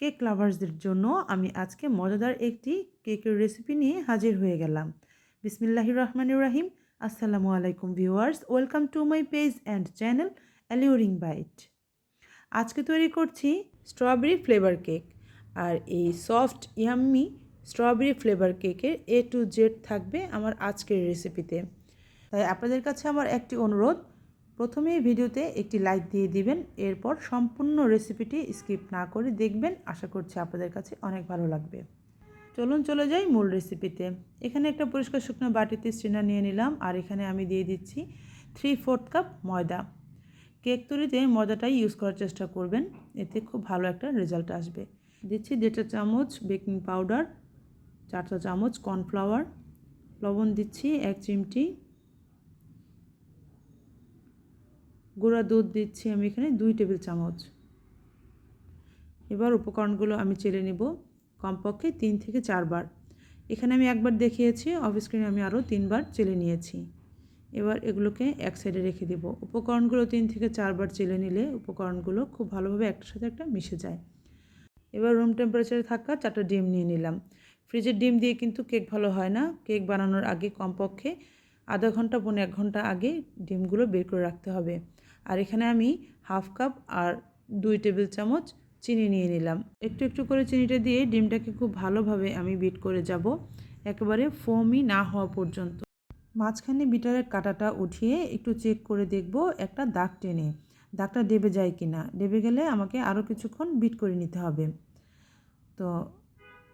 Cake লাভার্সদের জন্য আমি আজকে মজাদার একটি কেকের রেসিপি নিয়ে হাজির হয়ে গেলাম। বিসমিল্লাহির রহমানির রাহিম। আসসালামু আলাইকুম viewers welcome to my page and channel alluring bite আজকে তৈরি করছি স্ট্রবেরি ফ্লেভার কেক আর এই সফট ইয়াম্মি স্ট্রবেরি ফ্লেভার কেকের এ টু জেড থাকবে আমার আজকের রেসিপিতে তাই আপনাদের কাছে আমার একটি অনুরোধ প্রথমেই ভিডিওতে একটি লাইক দিয়ে দিবেন, এরপর সম্পূর্ণ রেসিপিটি স্কিপ না করে দেখবেন। আশা করছি আপনাদের কাছে অনেক ভালো লাগবে। চলুন চলে যাই মূল রেসিপিতে এখানে একটা পরিষ্কার শুকনো বাটিতে স্ট্রেনার নিয়ে নিলাম, আর এখানে আমি দিয়ে দিচ্ছি থ্রি ফোর্থ কাপ ময়দা। কেক তৈরিতে ময়দাটাই ইউজ করার চেষ্টা করবেন, এতে খুব ভালো একটা রেজাল্ট আসবে। দিচ্ছি দেড়টা চামচ বেকিং পাউডার চারটা চামচ কর্নফ্লাওয়ার লবণ দিচ্ছি এক চিমটি। গুঁড়া দুধ দিচ্ছি আমি এখানে দুই টেবিল চামচ। এবার উপকরণগুলো আমি চেলে নিব কমপক্ষে তিন থেকে চারবার। এখানে আমি একবার দেখিয়েছি, অফ স্ক্রিনে আমি আরও তিনবার চেলে নিয়েছি। এবার এগুলোকে এক সাইডে রেখে দেব। উপকরণগুলো তিন থেকে চারবার চেলে নিলে উপকরণগুলো খুব ভালোভাবে একটার সাথে একটা মিশে যায়। এবার রুম টেম্পারেচারে থাকা চারটা ডিম নিয়ে নিলাম। ফ্রিজের ডিম দিয়ে কিন্তু কেক ভালো হয় না। কেক বানানোর আগে কমপক্ষে আধা ঘণ্টা পনেরো এক ঘণ্টা আগে ডিমগুলো বের করে রাখতে হবে। আর এখানে আমি হাফ কাপ আর দুই টেবিল চামচ চিনি নিয়ে নিলাম। একটু একটু করে চিনিটা দিয়ে ডিমটাকে খুব ভালোভাবে আমি বিট করে যাব, একেবারে ফোমই না হওয়া পর্যন্ত। মাঝখানে বিটারের কাটাটা উঠিয়ে একটু চেক করে দেখব একটা দাগ টেনে। দাগটা ডেবে যায় কি না ডেবে গেলে আমাকে আরও কিছুক্ষণ বিট করে নিতে হবে। তো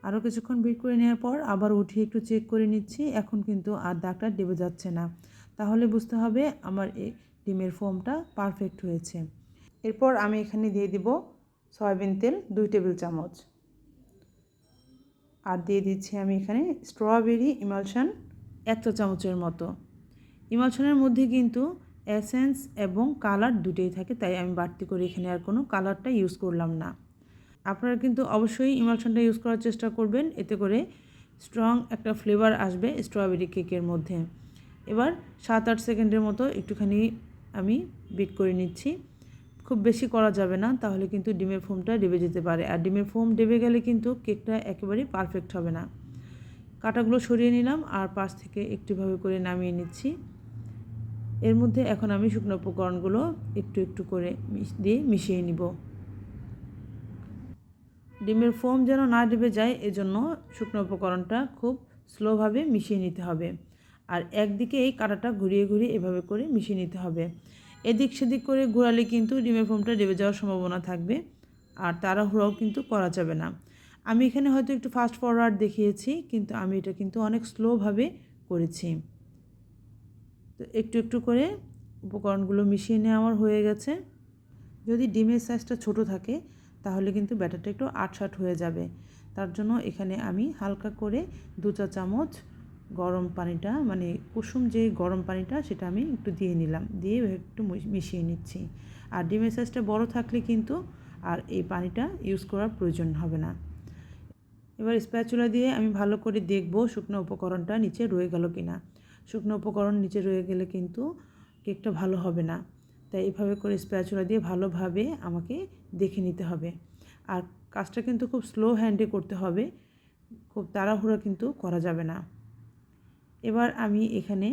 আরও কিছুক্ষণ বিট করে নেওয়ার পর আবার উঠিয়ে একটু চেক করে নিচ্ছি, এখন কিন্তু আর দাগটা ডেবে যাচ্ছে না। তাহলে বুঝতে হবে আমার এই ডিমের ফোমটা পারফেক্ট হয়েছে। এরপর আমি এখানে দিয়ে দিব সয়াবিন তেল দুই টেবিল চামচ। আর দিয়ে দিচ্ছি আমি এখানে স্ট্রবেরি ইমালশন এক চা চামচের মতো। ইমালশনের মধ্যে কিন্তু এসেন্স এবং কালার দুটোই থাকে, তাই আমি বাড়তি করে এখানে আর কোনো কালারটা ইউজ করলাম না। আপনারা কিন্তু অবশ্যই ইমালশনটা ইউজ করার চেষ্টা করবেন। এতে করে স্ট্রং একটা ফ্লেভার আসবে স্ট্রবেরি কেকের মধ্যে। এবার সাত আট সেকেন্ডের মতো একটুখানি আমি বিট করে নিচ্ছি। খুব বেশি করা যাবে না, তাহলে কিন্তু ডিমের ফোমটা ডেবে যেতে পারে। আর ডিমের ফোম ডেবে গেলে কিন্তু কেকটা একেবারেই পারফেক্ট হবে না। কাটাগুলো সরিয়ে নিলাম আর পাশ থেকে একটুভাবে করে নামিয়ে নিচ্ছি। এর মধ্যে এখন আমি শুকনো উপকরণগুলো একটু একটু করে দিয়ে মিশিয়ে নিব। ডিমের ফোম যেন না ডেবে যায়, এজন্য শুকনো উপকরণটা খুব স্লোভাবে মিশিয়ে নিতে হবে। আর একদিকে এই কাঁটাটা ঘুরিয়ে ঘুরিয়ে এভাবে করে মিশিয়ে নিতে হবে। এদিক সেদিক করে ঘোরালে কিন্তু ডিমের ফোমটা ডেবে যাওয়ার সম্ভাবনা থাকবে, আর তাড়াহুড়াও কিন্তু করা যাবে না। আমি এখানে হয়তো একটু ফাস্ট ফরওয়ার্ড দেখিয়েছি, কিন্তু আমি এটা কিন্তু অনেক স্লোভাবে করেছি। তো একটু একটু করে উপকরণগুলো মিশিয়ে নেওয়া আমার হয়ে গেছে। যদি ডিমের সাইজটা ছোট থাকে তাহলে কিন্তু ব্যাটারটা একটু আটসাট হয়ে যাবে। তার জন্য এখানে আমি হালকা করে দু চা চামচ গরম পানিটা মানে কুসুম যে গরম পানিটা, সেটা আমি একটু দিয়ে নিলাম। দিয়ে একটু মিশিয়ে নিচ্ছি। আর ডিমের সাইজটা বড় থাকলে কিন্তু আর এই পানিটা ইউজ করার প্রয়োজন হবে না। এবার স্প্যাচুলা দিয়ে আমি ভালো করে দেখব শুকনো উপকরণটা নিচে রয়ে গেল কি না শুকনো উপকরণ নিচে রয়ে গেলে কিন্তু কেকটা ভালো হবে না। তাই এভাবে করে স্প্যাচুলা দিয়ে ভালোভাবে আমাকে দেখে নিতে হবে। আর কাজটা কিন্তু খুব স্লো হ্যান্ডে করতে হবে, খুব তাড়াহুড়া কিন্তু করা যাবে না। এবার আমি এখানে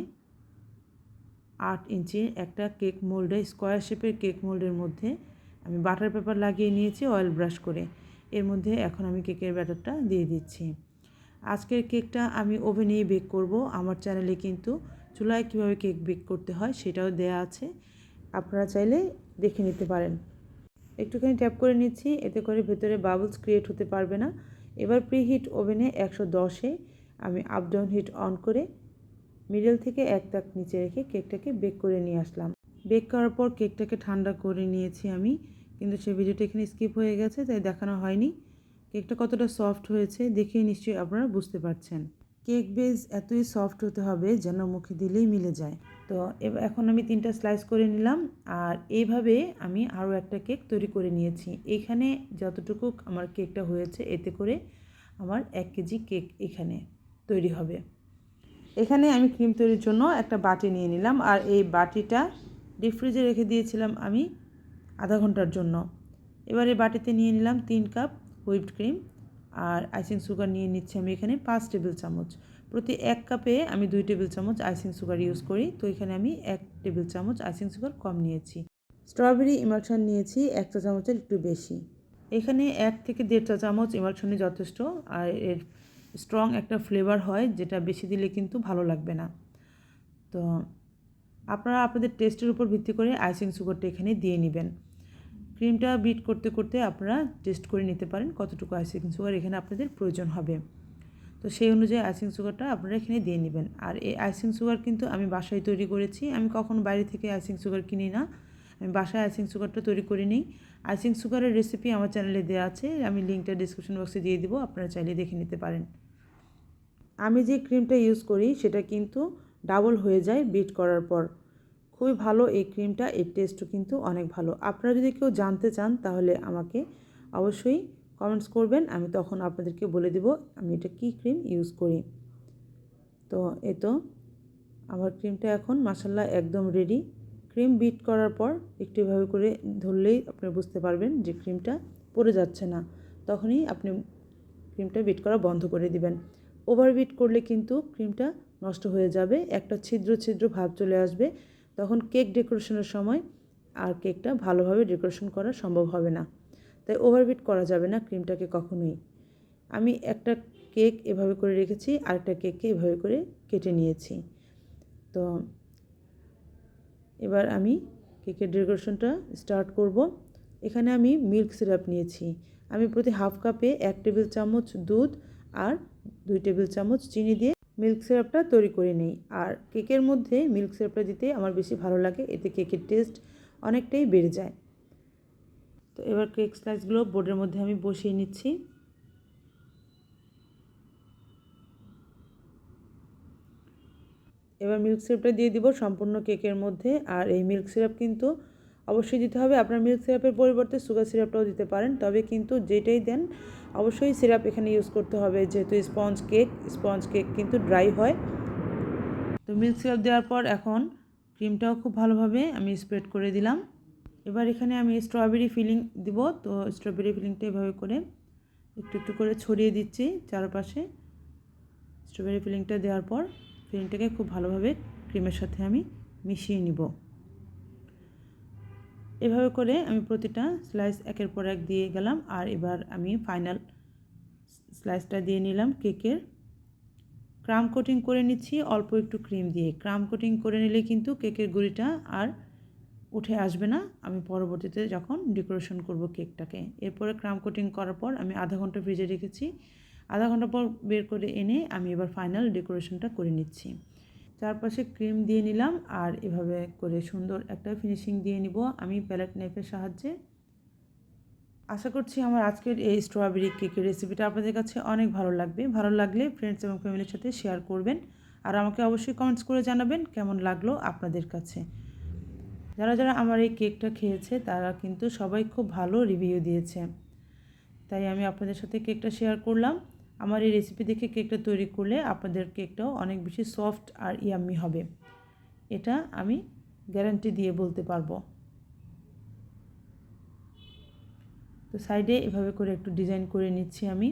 আট ইঞ্চির একটা কেক মোল্ডে স্কোয়ার শেপের কেক মোল্ডের মধ্যে আমি বাটার পেপার লাগিয়ে নিয়েছি অয়েল ব্রাশ করে। এর মধ্যে এখন আমি কেকের ব্যাটারটা দিয়ে দিচ্ছি। আজকের কেকটা আমি ওভেনেই বেক করব। আমার চ্যানেলে কিন্তু চুলায় কীভাবে কেক বেক করতে হয় সেটাও দেয়া আছে। আপনারা চাইলে দেখে নিতে পারেন। একটুখানি ট্যাপ করে নিচ্ছি, এতে করে ভেতরে বাবলস ক্রিয়েট হতে পারবে না। এবার প্রিহিট ওভেনে একশো দশে আমি আপ ডাউন হিট অন করে মিডল থেকে এক তাক নিচে রেখে কেকটাকে বেক করে নিয়ে আসলাম। বেক করার পর কেকটাকে ঠান্ডা করে নিয়েছি আমি, কিন্তু সেই ভিডিওটা এখানে স্কিপ হয়ে গেছে, তাই দেখানো হয়নি। কেকটা কতটা সফট হয়েছে দেখে নিশ্চয়ই আপনারা বুঝতে পারছেন। কেক বেজ এতই সফট হতে হবে যেন মুখে দিলেই মিলে যায়। তো এখন আমি তিনটা স্লাইস করে নিলাম। আর এইভাবে আমি আরও একটা কেক তৈরি করে নিয়েছি। এখানে যতটুকু আমার কেকটা হয়েছে, এতে করে আমার এক কেজি কেক এখানে তৈরি হবে। এখানে আমি ক্রিম তৈরির জন্য একটা বাটি নিয়ে নিলাম। আর এই বাটিটা ডিপ ফ্রিজে রেখে দিয়েছিলাম আমি আধা ঘণ্টার জন্য। এবার বাটিতে নিয়ে নিলাম তিন কাপ হুইপড ক্রিম আর আইসিং সুগার নিয়ে নিচ্ছি আমি এখানে পাঁচ টেবিল চামচ। প্রতি এক কাপে আমি দুই টেবিল চামচ আইসিং সুগার ইউজ করি। তো এখানে আমি এক টেবিল চামচ আইসিং সুগার কম নিয়েছি। স্ট্রবেরি ইমালশন নিয়েছি এক চা চামচের একটু বেশি। এখানে এক থেকে দেড় চা চামচ ইমালশনই যথেষ্ট। আর এর স্ট্রং একটা ফ্লেভার হয় যেটা বেশি দিলে কিন্তু ভালো লাগবে না। তো আপনারা আপনাদের টেস্টের উপর ভিত্তি করে আইসিং সুগারটা এখানে দিয়ে নেবেন। ক্রিমটা বিট করতে করতে আপনারা টেস্ট করে নিতে পারেন কতটুকু আইসিং সুগার এখানে আপনাদের প্রয়োজন হবে। তো সেই অনুযায়ী আইসিং সুগারটা আপনারা এখানে দিয়ে নেবেন। আর এই আইসিং সুগার কিন্তু আমি বাসায় তৈরি করেছি। আমি কখনো বাইরে থেকে আইসিং সুগার কিনি না। আমি বাসায় আইসিং সুগারটা তৈরি করে নিই। আইসিং সুগারের রেসিপি আমার চ্যানেলে দেওয়া আছে। আমি লিঙ্কটা ডিসক্রিপশন বক্সে দিয়ে দিব। আপনারা চাইলে দেখে নিতে পারেন। আমি যে ক্রিমটা ইউজ করি, সেটা কিন্তু ডাবল হয়ে যায় বিট করার পর। খুবই ভালো এই ক্রিমটা এর টেস্টও কিন্তু অনেক ভালো। আপনারা যদি কেউ জানতে চান, তাহলে আমাকে অবশ্যই কমেন্টস করবেন, আমি তখন আপনাদেরকে বলে দেব আমি এটা কী ক্রিম ইউজ করি। তো এ তো, আমার ক্রিমটা এখন মাসাল্লাহ একদম রেডি ক্রিম বিট করার পর একটু এভাবে করে ধরলেই আপনি বুঝতে পারবেন যে ক্রিমটা পড়ে যাচ্ছে না। তখনই আপনি ক্রিমটা বিট করা বন্ধ করে দিবেন। ওভার বিট করলে কিন্তু ক্রিমটা নষ্ট হয়ে যাবে, একটা ছিদ্র ছিদ্র ভাব চলে আসবে। তখন কেক ডেকোরেশনের সময় আর কেকটা ভালোভাবে ডেকোরেশন করা সম্ভব হবে না। তাই ওভারবিট করা যাবে না ক্রিমটাকে কখনোই। আমি একটা কেক এভাবে করে রেখেছি, আরেকটা কেককে এভাবে করে কেটে নিয়েছি। তো এবার আমি কেকের ডেকোরেশনটা স্টার্ট করব। এখানে আমি মিল্ক সিরাপ নিয়েছি। আমি প্রতি হাফ কাপে এক টেবিল চামচ দুধ আর দুই টেবিল চামচ চিনি দিয়ে মিল্ক সিরাপটা তৈরি করে নিই। আর কেকের মধ্যে মিল্ক সিরাপটা দিতে আমার বেশি ভালো লাগে, এতে কেকের টেস্ট অনেকটাই বেড়ে যায়। তো এবার কেক স্লাইসগুলো বোর্ডের মধ্যে আমি বসিয়ে নিচ্ছি। এবার মিল্ক সিরাপটা দিয়ে দিব সম্পূর্ণ কেকের মধ্যে। আর এই মিল্ক সিরাপ কিন্তু অবশ্যই দিতে হবে। আপনার মিল্ক সিরাপের পরিবর্তে সুগার সিরাপটাও দিতে পারেন। তবে কিন্তু যেটাই দেন, অবশ্যই সিরাপ এখানে ইউজ করতে হবে। যেহেতু স্পঞ্জ কেক স্পঞ্জ কেক কিন্তু ড্রাই হয়। তো মিল্ক সিরাপ দেওয়ার পর এখন ক্রিমটাও খুব ভালোভাবে আমি স্প্রেড করে দিলাম। এবার এখানে আমি স্ট্রবেরি ফিলিং দিব। তো স্ট্রবেরি ফিলিংটা এভাবে করে একটু একটু করে ছড়িয়ে দিচ্ছি চারপাশে। স্ট্রবেরি ফিলিংটা দেওয়ার পর ফিলিংটাকে খুব ভালোভাবে ক্রিমের সাথে আমি মিশিয়ে নিব। এভাবে করে আমি প্রতিটা স্লাইস একের পর এক দিয়ে গেলাম। আর এবার আমি ফাইনাল স্লাইসটা দিয়ে নিলাম কেকের ক্রাম কোটিং করে নিচ্ছি, অল্প একটু ক্রিম দিয়ে। ক্রাম কোটিং করে নিলে কিন্তু কেকের গুঁড়িটা আর উঠে আসবে না, আমি পরবর্তীতে যখন ডেকোরেশন করব কেকটাকে এরপরে ক্রাম কোটিং করার পর আমি আধা ঘণ্টা ফ্রিজে রেখেছি। আধা ঘণ্টা পর বের করে এনে আমি এবার ফাইনাল ডেকোরেশনটা করে নিচ্ছি। চারপাশে ক্রিম দিয়ে নিলাম আর এভাবে করে সুন্দর একটা ফিনিশিং দিয়ে নিব। আমি প্যালেট নাইফের সাহায্যে। আশা করছি আমার আজকের এই স্ট্রবেরি কেকের রেসিপিটা আপনাদের কাছে অনেক ভালো লাগবে। ভালো লাগলে ফ্রেন্ডস এবং ফ্যামিলির সাথে শেয়ার করবেন। আর আমাকে অবশ্যই কমেন্টস করে জানাবেন কেমন লাগল আপনাদের কাছে। যারা যারা আমার এই কেকটা খেয়েছে, তারা কিন্তু সবাই খুব ভালো রিভিউ দিয়েছে। তাই আমি আপনাদের সাথে কেকটা শেয়ার করলাম। আমার এই রেসিপি দেখে কেকটা তৈরি করলে আপনাদের কেকটাও অনেক বেশি সফট আর ইয়াম্মি হবে। এটা আমি গ্যারান্টি দিয়ে বলতে পারব। তো সাইডে এভাবে করে একটু ডিজাইন করে নিচ্ছি আমি।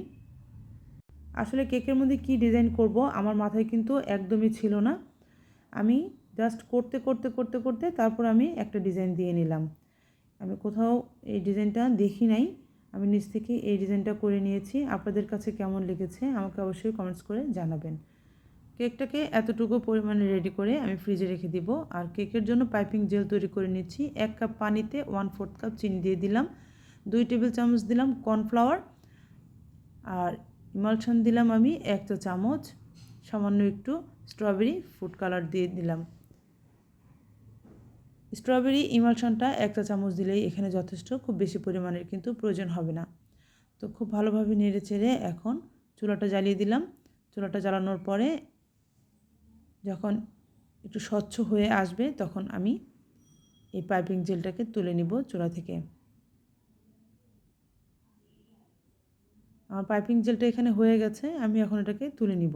আসলে কেকের মধ্যে কি ডিজাইন করব, আমার মাথায় কিন্তু একদমই ছিল না। আমি জাস্ট করতে করতে করতে করতে তারপর আমি একটা ডিজাইন দিয়ে নিলাম। আমি কোথাও এই ডিজাইনটা দেখি নাই। আমি নিজ থেকে এই ডিজাইনটা করে নিয়েছি। আপনাদের কাছে কেমন লেগেছে আমাকে অবশ্যই কমেন্টস করে জানাবেন। কেকটাকে এতটুকু পরিমাণে রেডি করে আমি ফ্রিজে রেখে দিব। আর কেকের জন্য পাইপিং জেল তৈরি করে নিচ্ছি। এক কাপ পানিতে ওয়ান ফোর্থ কাপ চিনি দিয়ে দিলাম। দুই টেবিল চামচ দিলাম কর্নফ্লাওয়ার আর ইমালশন দিলাম আমি এক চা চামচ। সামান্য একটু স্ট্রবেরি ফুড কালার দিয়ে দিলাম। স্ট্রবেরি ইমালশনটা এক চা চামচ দিলেই এখানে যথেষ্ট, খুব বেশি পরিমাণের কিন্তু প্রয়োজন হবে না। তো খুব ভালোভাবে নেড়ে চেড়ে এখন চুলাটা জ্বালিয়ে দিলাম। চুলাটা জ্বালানোর পরে যখন একটু স্বচ্ছ হয়ে আসবে তখন আমি এই পাইপিং জেলটাকে তুলে নিব চুলা থেকে। আমার পাইপিং জেলটা এখানে হয়ে গেছে, আমি এখন এটাকে তুলে নিব।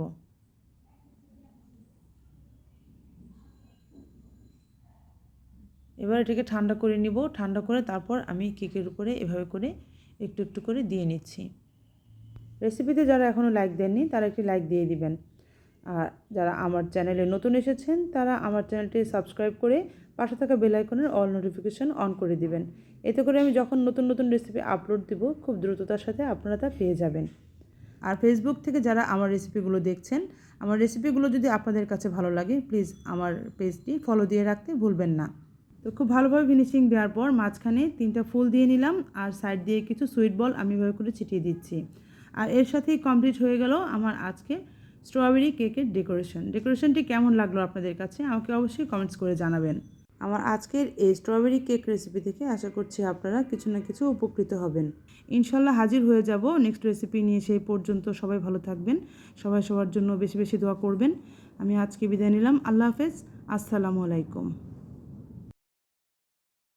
এবার এটাকে ঠান্ডা করে নিব। ঠান্ডা করে তারপর আমি কেকের উপরে এভাবে করে একটু একটু করে দিয়ে নিচ্ছি। রেসিপিতে যারা এখনও লাইক দেননি, তারা একটি লাইক দিয়ে দিবেন। আর যারা আমার চ্যানেলে নতুন এসেছেন, তারা আমার চ্যানেলটি সাবস্ক্রাইব করে পাশে থাকা বেল আইকনের অল নোটিফিকেশন অন করে দিবেন। এতে করে আমি যখন নতুন নতুন রেসিপি আপলোড দেব, খুব দ্রুততার সাথে আপনারা তা পেয়ে যাবেন। আর ফেসবুক থেকে যারা আমার রেসিপিগুলো দেখছেন, আমার রেসিপিগুলো যদি আপনাদের কাছে ভালো লাগে প্লিজ আমার পেজটি ফলো দিয়ে রাখতে ভুলবেন না। তো খুব ভালোভাবে ফিনিশিং দেওয়ার পর মাঝখানে তিনটা ফুল দিয়ে নিলাম আর সাইড দিয়ে কিছু সুইট বল আমি এভাবে করে ছিটিয়ে দিচ্ছি। আর এর সাথেই কমপ্লিট হয়ে গেল আমার আজকে স্ট্রবেরি কেকের ডেকোরেশন ডেকোরেশনটি কেমন লাগল আপনাদের কাছে? আমাকে অবশ্যই কমেন্টস করে জানাবেন। আমার আজকের এই স্ট্রবেরি কেক রেসিপি থেকে আশা করছি আপনারা কিছু না কিছু উপকৃত হবেন। ইনশাল্লাহ হাজির হয়ে যাব নেক্সট রেসিপি নিয়ে সেই পর্যন্ত। সবাই ভালো থাকবেন। সবাই সবার জন্য বেশি বেশি দোয়া করবেন। আমি আজকে বিদায় নিলাম। আল্লাহ হাফেজ। আসসালামু আলাইকুম।